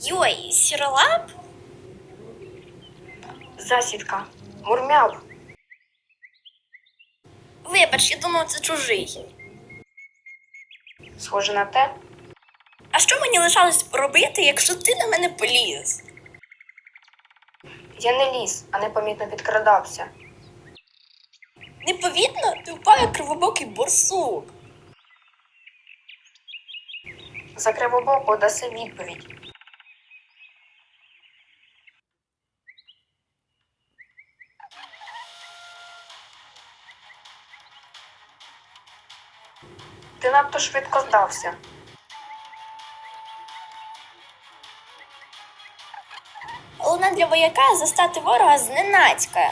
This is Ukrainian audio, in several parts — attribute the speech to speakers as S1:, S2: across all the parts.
S1: Йой, сіролап?
S2: Засідка. Мурмяв.
S1: Вибач, я думав, це чужий.
S2: Схоже на те.
S1: А що мені лишалось робити, якщо ти на мене поліз?
S2: Я не ліз, а непомітно підкрадався.
S1: Неповітно, ти впав як кривобокий борсук.
S2: За кривобоку даси відповідь. Ти надто швидко здався.
S1: Головне для вояка застати ворога зненацька.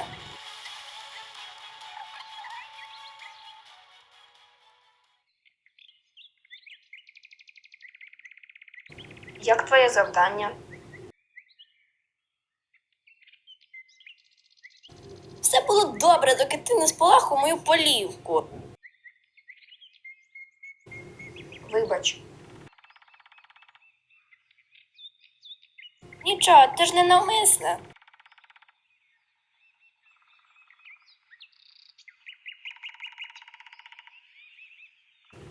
S2: Як твоє завдання?
S1: Все було добре, доки ти не сполахав мою полівку. Нічого, ти ж не навмисне.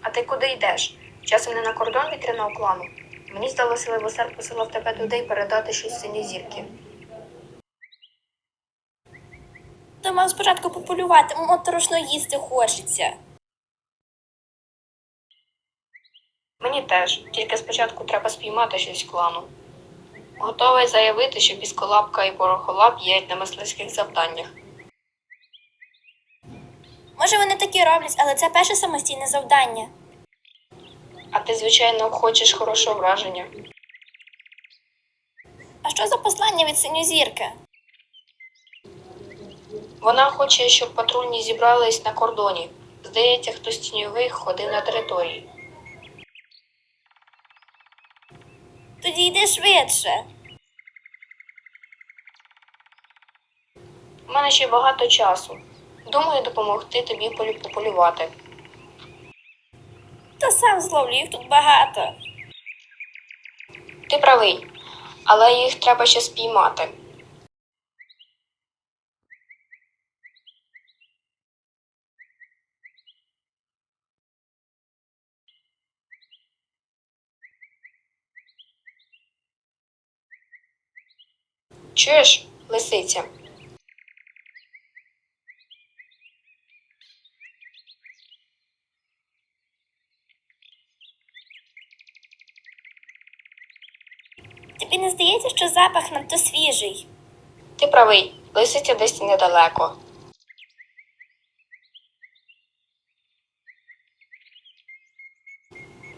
S2: А ти куди йдеш? Часом не на кордон вітряного клану? Мені здалося, Левосерд посилав тебе туди передати щось сині зірки.
S1: Думав спочатку пополювати, моторошно їсти хочеться.
S2: Мені теж, тільки спочатку треба спіймати щось клану. Готовий заявити, що пісколапка і порохолап є на мисливських завданнях.
S1: Може, вони такі роблять, але це перше самостійне завдання.
S2: А ти, звичайно, хочеш хорошого враження.
S1: А що за послання від синьозірки?
S2: Вона хоче, щоб патрульні зібрались на кордоні. Здається, хтось тіньовий ходив на території.
S1: Тоді йди швидше.
S2: У мене ще багато часу. Думаю, допомогти тобі полю- пополювати.
S1: Та сам зловлів тут багато.
S2: Ти правий, але їх треба ще спіймати. Чуєш, лисиця?
S1: Тобі не здається, що запах надто свіжий.
S2: Ти правий, лисиця десь недалеко.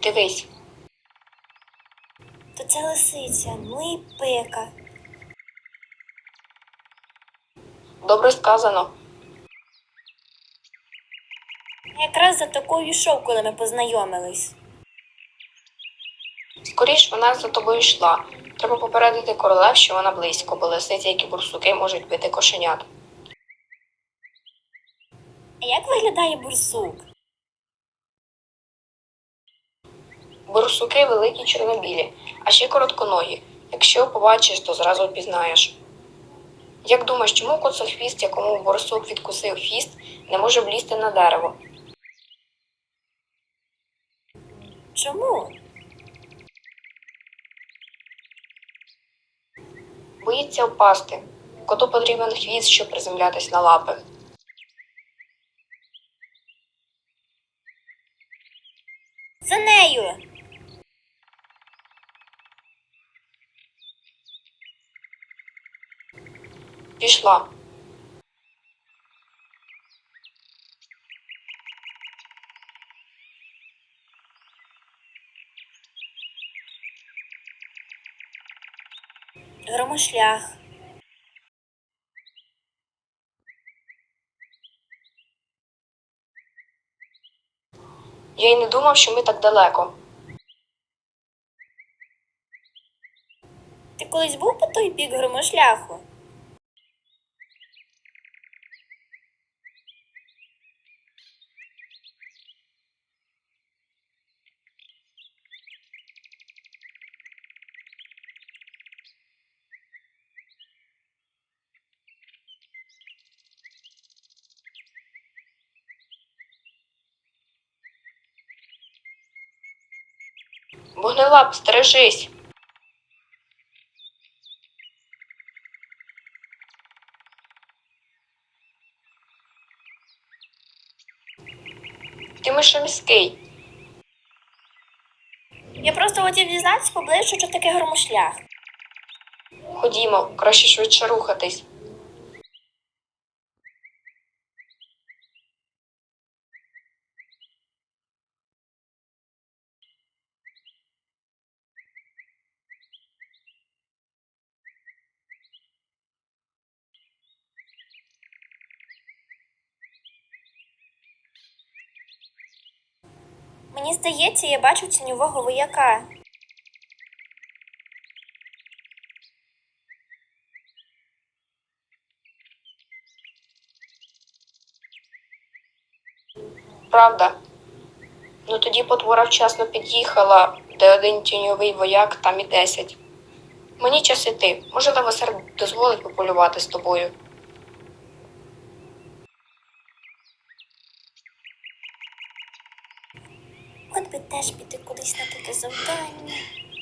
S2: Дивись,
S1: То це лисиця, ну і пика.
S2: Добре сказано.
S1: Якраз за такою йшов, коли ми познайомились.
S2: Скоріш вона за тобою йшла. Треба попередити королев, що вона близько, бо лисиці, як і бурсуки, можуть бити кошенят.
S1: А як виглядає бурсук?
S2: Бурсуки великі чорнобілі, а ще коротконогі. Якщо побачиш, то зразу впізнаєш. Як думаєш, чому коцохвіст, якому борсук відкусив хвіст, не може влізти на дерево?
S1: Чому?
S2: Боїться впасти. Коту потрібен хвіст, щоб приземлятись на лапи.
S1: За нею.
S2: Пішла.
S1: Громошлях.
S2: Я й не думав, що ми так далеко.
S1: Ти колись був по той бік громошляху?
S2: Вогнелап, стережись. Ти мишоміський.
S1: Я просто хотів дізнатися поближче, що таке громошлях.
S2: Ходімо, краще швидше рухатись.
S1: Мені здається, я бачу тіньового вояка.
S2: Правда. Ну тоді потвора вчасно під'їхала, де один тіньовий вояк, там і десять. Мені час іти. Може, Левосерд дозволить пополювати з тобою.